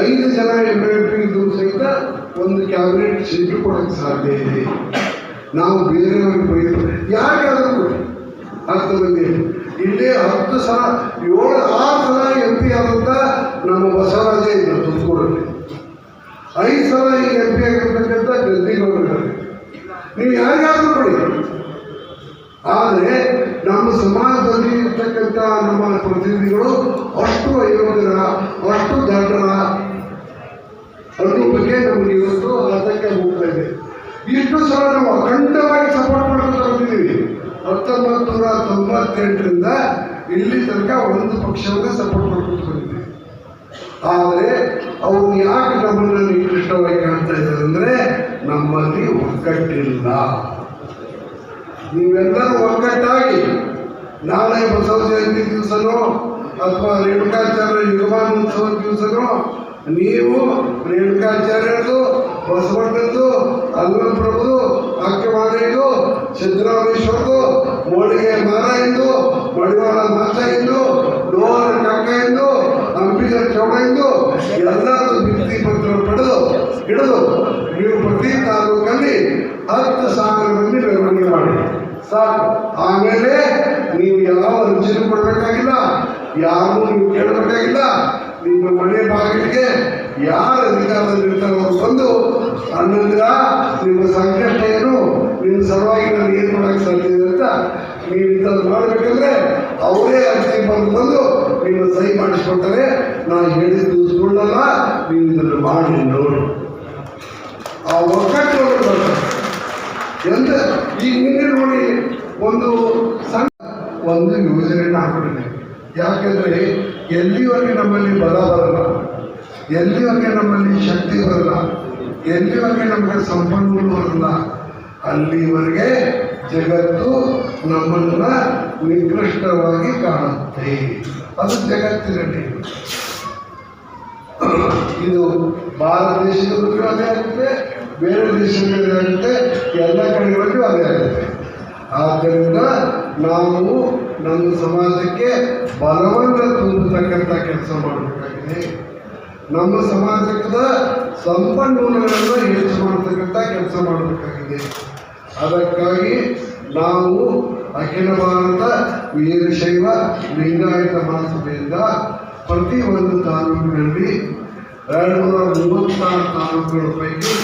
ಐದು ಜನ ಎಲ್ ಇದ್ರು ಸಹಿತ ಒಂದು ಕ್ಯಾಬಿನೆಟ್ ಸೀಟು ಕೊಡಕ್ಕೆ ಸಾಧ್ಯ ಇದೆ. ನಾವು ಬೇರೆಯವ್ರಿಗೆ ಬೈದು ಯಾಕೆ ಕೊಡಿ. ಹತ್ತು ಇಲ್ಲಿ ಹತ್ತು ಸಲ, ಏಳು, ಆರು ಸಲ ಎಂ ಪಿ ಆದಂಥ ನಮ್ಮ ಬಸವರಾಜ ಇದ್ರು ತುಮಕೂರಲ್ಲಿ ಐದು ಸಲ ಈಗ ಎಂ ಪಿ ಆಗಿರ್ತಕ್ಕಂಥ ಗದ್ದಿಗೌಡರಿದ್ದಾರೆ ನೀವು ಯಾರಿಗಾದ್ರೂ ಕೊಡಿ. ಆದರೆ ನಮ್ಮ ಸಮಾಜದಲ್ಲಿ ಇರ್ತಕ್ಕಂಥ ನಮ್ಮ ಪ್ರತಿನಿಧಿಗಳು ಅಷ್ಟು ಯೋಧರ ಅಷ್ಟು ದಡ್ಡರ ಅನ್ನೋ ಬಗ್ಗೆ ನಮಗೆ ಇವತ್ತು ಅದಕ್ಕೆ ಹೋಗ್ತಾ ಇದೆ. ಇಷ್ಟು ಸಲ ನಾವು ಅಖಂಡವಾಗಿ ಸಪೋರ್ಟ್ ಮಾಡ್ಕೊಂಡು ಬಂದಿದ್ದೀವಿ. ಹತ್ತೊಂಬತ್ತು ನೂರ ತೊಂಬತ್ತೆಂಟರಿಂದ ಇಲ್ಲಿ ತನಕ ಒಂದು ಪಕ್ಷವನ್ನ ಸಪೋರ್ಟ್ ಮಾಡ್ಕೊಂಡು ಬಂದಿದ್ದೀವಿ. ಆದರೆ ಅವರು ಯಾಕೆ ನಮ್ಮನ್ನು ನಿಕೃಷ್ಟವಾಗಿ ಕಾಣ್ತಾ ಇದ್ದಾರೆ ಅಂದರೆ ನಮ್ಮಲ್ಲಿ ಒಗ್ಗಟ್ಟಿಲ್ಲ. ನೀವೆಲ್ಲರೂ ಒಗ್ಗಟ್ಟಾಗಿ ನಾಳೆ ಬಸವ ಜಯಂತಿ ದಿವಸನೋ ಅಥವಾ ರೇಣುಕಾಚಾರ್ಯ ಯುಗಮಾನೋತ್ಸವ ದಿವಸನೋ ನೀವು ರೇಣುಕಾಚಾರ್ಯರದು ಬಸವಣ್ಣದ್ದು ಅಲ್ಲಪ್ರಭುದು ಅರ್ಜಿನೂ ಕೊಡಬೇಕಾಗಿಲ್ಲ, ಯಾರು ನೀವು ಕೇಳಬೇಕಾಗಿಲ್ಲ, ನಿಮ್ಮ ಮನೆ ಬಾಗಿಲಿಗೆ ಯಾರ ಅಧಿಕಾರದಲ್ಲಿ ಇರ್ತಾರೋ ಅವರು ಬಂದು ಅನ್ನೋದ್ರ ನಿಮ್ಮ ಸಂಕಷ್ಟ ಏನು ನಿಮ್ಮ ಸಲುವಾಗಿ ನಾನು ಏನು ಮಾಡಕ್ಕೆ ಸಾಧ್ಯ ಇದೆ ಅಂತ ನೀವು ಇಂಥದ್ದು ಮಾಡಬೇಕಂದ್ರೆ ಅವರೇ ಅರ್ಜಿ ಬಂದು ಬಂದು ನಿಮ್ಮ ಸಹಿ ಮಾಡಿಸ್ಕೊಡ್ತಾರೆ. ನಾನು ಹೇಳಿದ್ದು ಸುಳ್ಳಲ್ಲ, ನೀವು ಇದನ್ನು ಮಾಡಿ ನೋಡಿ. ಆ ಒಗ್ಗಟ್ಟು ಎಂದ ಈಗ ನಿನ್ನೆ ನೋಡಿ ಒಂದು ಒಂದು ಯೋಜನೆಯನ್ನು ಹಾಕೊಂಡಿದೆ ಯಾಕೆಂದರೆ ಎಲ್ಲಿವರೆಗೆ ನಮ್ಮಲ್ಲಿ ಬಲ ಬರಲ್ಲ, ಎಲ್ಲಿವರೆಗೆ ನಮ್ಮಲ್ಲಿ ಶಕ್ತಿ ಬರಲ್ಲ, ಎಲ್ಲಿವರೆಗೆ ನಮಗೆ ಸಂಪನ್ಮೂಲ ಬರಲ್ಲ, ಅಲ್ಲಿವರೆಗೆ ಜಗತ್ತು ನಮ್ಮನ್ನ ನಿಕೃಷ್ಟವಾಗಿ ಕಾಣುತ್ತೆ. ಅದು ಜಗತ್ತಿನಲ್ಲಿ ಇದು ಭಾರತ ದೇಶದಲ್ಲೂ ಅದೇ ಆಗುತ್ತೆ, ಬೇರೆ ದೇಶಗಳಲ್ಲಿ ಆಗುತ್ತೆ, ಎಲ್ಲ ಕಡೆಗಳಲ್ಲೂ ಅದೇ ಆಗುತ್ತೆ. ಆದ್ದರಿಂದ ನಾವು ನಮ್ಮ ಸಮಾಜಕ್ಕೆ ಬಲವನ್ನು ತುಂಬತಕ್ಕಂಥ ಕೆಲಸ ಮಾಡಬೇಕಾಗಿದೆ. ನಮ್ಮ ಸಮಾಜದ ಸಂಪನ್ಮೂಲಗಳನ್ನು ಹೆಚ್ಚು ಮಾಡತಕ್ಕಂಥ ಕೆಲಸ ಮಾಡಬೇಕಾಗಿದೆ. ಅದಕ್ಕಾಗಿ ನಾವು ಅಖಿಲ ಭಾರತ ವೀರಶೈವ ಲಿಂಗಾಯತ ಮಹಾಸಭೆಯಿಂದ ಪ್ರತಿ ಒಂದು ತಾಲೂಕಿನಲ್ಲಿ ಎರಡು ನೂರ ಮೂವತ್ತಾರು ತಾಲೂಕುಗಳ ಪೈಕಿ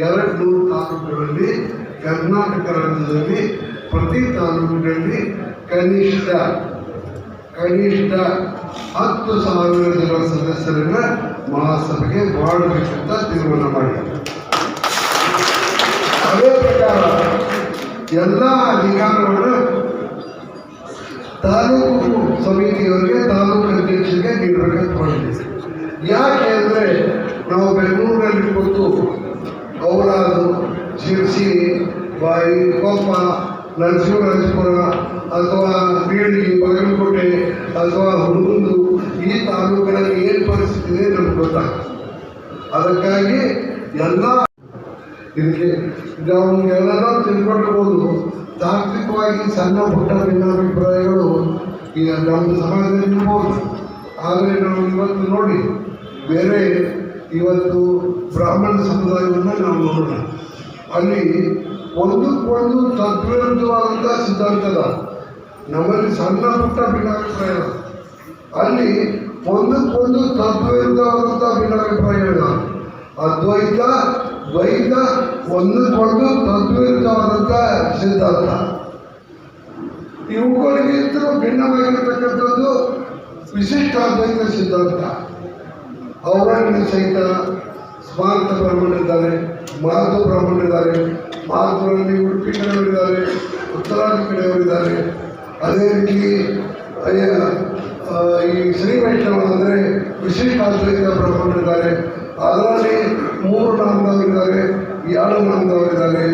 ಎರಡು ನೂರು ತಾಲೂಕುಗಳಲ್ಲಿ ಕರ್ನಾಟಕ ರಾಜ್ಯದಲ್ಲಿ ಪ್ರತಿ ತಾಲೂಕಿನಲ್ಲಿ ಕನಿಷ್ಠ ಕನಿಷ್ಠ ಹತ್ತು ಸಾವಿರ ಜನ ಸದಸ್ಯರನ್ನ ಮಹಾಸಭೆಗೆ ಮಾಡಬೇಕಂತ ತೀರ್ಮಾನ ಮಾಡಿದ್ದಾರೆ ಅದೇ ಪ್ರಕಾರ ಎಲ್ಲ ಅಧಿಕಾರವನ್ನು ತಾಲೂಕು ಸಮಿತಿಯವರಿಗೆ, ತಾಲೂಕು ಅಧ್ಯಕ್ಷರಿಗೆ ನೀಡಬೇಕಂತ ಮಾಡಿದ್ದೀವಿ ಯಾಕೆ ಅಂದರೆ ನಾವು ಬೆಂಗಳೂರಲ್ಲಿ ಕೂತು ಔರಾದು ಶಿರ್ಸಿ, ಬಾಯಿ ಕೊಪ್ಪ ನರಸಿಂಹರಾಜಪುರ ಅಥವಾ ಬೀಳಗಿ ಬಾಗಲಕೋಟೆ ಅಥವಾ ಹುಣಗುಂದು ಈ ತಾಲೂಕಿನಲ್ಲಿ ಏನು ಪರಿಸ್ಥಿತಿ ಇದೆ ನಮ್ಗೆ ಅದಕ್ಕಾಗಿ ಎಲ್ಲ ಇದಕ್ಕೆ ನಾವು ಎಲ್ಲರೂ ತಿಳ್ಕೊಂಡಿರ್ಬೋದು ತಾಂತ್ರಿಕವಾಗಿ ಸಣ್ಣ ಪುಟ್ಟ ಭಿನ್ನಾಭಿಪ್ರಾಯಗಳು ಈಗ ನಮ್ಮ ಸಮಾಜದಲ್ಲಿ ಇರ್ಬೋದು. ಆದರೆ ನಾವು ಇವತ್ತು ನೋಡಿ ಬೇರೆ ಇವತ್ತು ಬ್ರಾಹ್ಮಣ ಸಮುದಾಯವನ್ನು ನಾವು ನೋಡೋಣ. ಅಲ್ಲಿ ಒಂದಕ್ಕೊಂದು ತದ್ವಿರುದ್ಧವಾದಂಥ ಸಿದ್ಧಾಂತದ. ನಮ್ಮಲ್ಲಿ ಸಣ್ಣ ಪುಟ್ಟ ಭಿನ್ನಾಭಿಪ್ರಾಯ ಅಲ್ಲಿ ಒಂದಕ್ಕೊಂದು ತದ್ವಿರುದ್ಧವಾದಂಥ ಭಿನ್ನಾಭಿಪ್ರಾಯಗಳ ಅದ್ವೈತ, ದ್ವೈತ ಒಂದಕ್ಕೊಂದು ತದ್ವಿರುದ್ಧವಾದಂಥ ಸಿದ್ಧಾಂತ. ಇವುಗಳಿಗಿಂತಲೂ ಭಿನ್ನವಾಗಿರ್ತಕ್ಕಂಥದ್ದು ವಿಶಿಷ್ಟ ಅದ್ವೈತ ಸಿದ್ಧಾಂತ. ಅವರಲ್ಲಿ ಸಹಿತ ಸ್ಮಾರಕ ಬ್ರಾಹ್ಮಣರಿದ್ದಾರೆ ಮಾತು ಬ್ರಾಹ್ಮಣರಿದ್ದಾರೆ ಮಾತುಗಳಲ್ಲಿ ಉಡುಪಿ ಕಡೆಯವರಿದ್ದಾರೆ ಉತ್ತರಾದಿ ಕಡೆಯವರಿದ್ದಾರೆ ಅದೇ ರೀತಿ ಈ ಶ್ರೀ ವೈಷ್ಣವ ಅಂದರೆ ವಿಶಿಷ್ಟ ಅದ್ವೈತ ಅದರಲ್ಲಿ ಮೂರು ನಾಮದವರಿದ್ದಾರೆ, ಎರಡು ನಾಮದವರಿದ್ದಾರೆ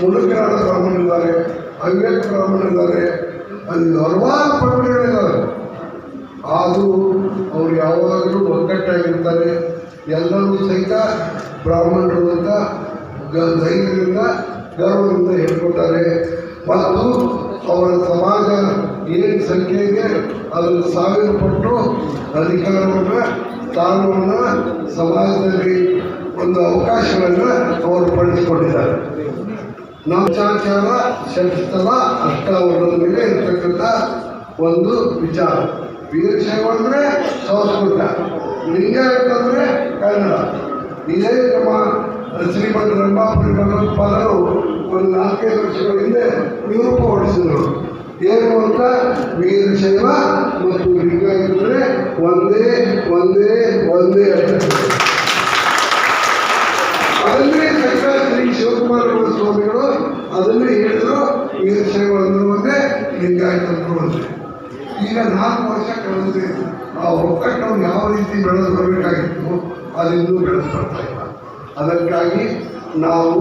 ಮುಳುಕಿರಾಡ ಬ್ರಾಹ್ಮಣರಿದ್ದಾರೆ ಅವಿವೇಕ ಬ್ರಾಹ್ಮಣರಿದ್ದಾರೆ. ಅಲ್ಲಿ ಹಲವಾರು ಪಂಗಡಗಳಿದ್ದಾವೆ ಆದರೂ ಅವ್ರು ಯಾವಾಗಲೂ ಒಗ್ಗಟ್ಟಾಗಿರ್ತಾರೆ. ಎಲ್ಲರೂ ಸಹಿತ ಬ್ರಾಹ್ಮಣರು ಅಂತ ಧೈರ್ಯದಿಂದ ಗೌರವದಿಂದ ಹೇಳ್ಕೊಟ್ಟಾರೆ. ಮತ್ತು ಅವರ ಸಮಾಜ ಏನು ಸಂಖ್ಯೆಗೆ ಅದನ್ನು ಸಾವಿರ ಪಟ್ಟು ಅಧಿಕಾರವನ್ನು ಸ್ಥಾನವನ್ನು ಸಮಾಜದಲ್ಲಿ ಒಂದು ಅವಕಾಶವನ್ನು ಅವರು ಪಡೆದುಕೊಂಡಿದ್ದಾರೆ. ನಮ್ಮ ಚಾಚಾರ ಅಷ್ಟ ಅವರ ಮೇಲೆ ಇರ್ತಕ್ಕಂಥ ಒಂದು ವಿಚಾರ. ವೀರಶೈವ ಅಂದರೆ ಸಂಸ್ಕೃತ ಲಿಂಗಾಯತ ಅಂದರೆ ಕನ್ನಡ. ಇದೇ ನಮ್ಮ ಶ್ರೀಮಂತ ರಂಭಾಪುರಿ ಭಗವತ್ಪಾದರು ಒಂದು ನಾಲ್ಕೈದು ವರ್ಷಗಳ ಹಿಂದೆ ನಿರೂಪ ಹೊಡಿಸಿದರು. ಏನು ಅಂತ? ವೀರಶೈವ ಮತ್ತು ಲಿಂಗಾಯತ ಅಂದರೆ ಒಂದೇ ಒಂದೇ ಒಂದೇ ಅದನ್ನೇ ಸರ್ಕಾರ ಶ್ರೀ ಶಿವಕುಮಾರ ಸ್ವಾಮಿಗಳು ಅದನ್ನೇ ಹೇಳಿದ್ರು. ವೀರಶೈವ ಅಂದರು ಒಂದೇ ಲಿಂಗಾಯತ ಅಂದರು ಒಂದೇ ಈಗ ನಾಲ್ಕು ವರ್ಷ ಕಳೆದಿದೆ. ಆ ಒಕ್ಕಟ್ಟನ್ನು ಯಾವ ರೀತಿ ಬೆಳೆದು ಬರಬೇಕಾಗಿತ್ತು? ಅದಿನ್ನೂ ಬೆಳೆದು ಬರ್ತಾ ಅದಕ್ಕಾಗಿ ನಾವು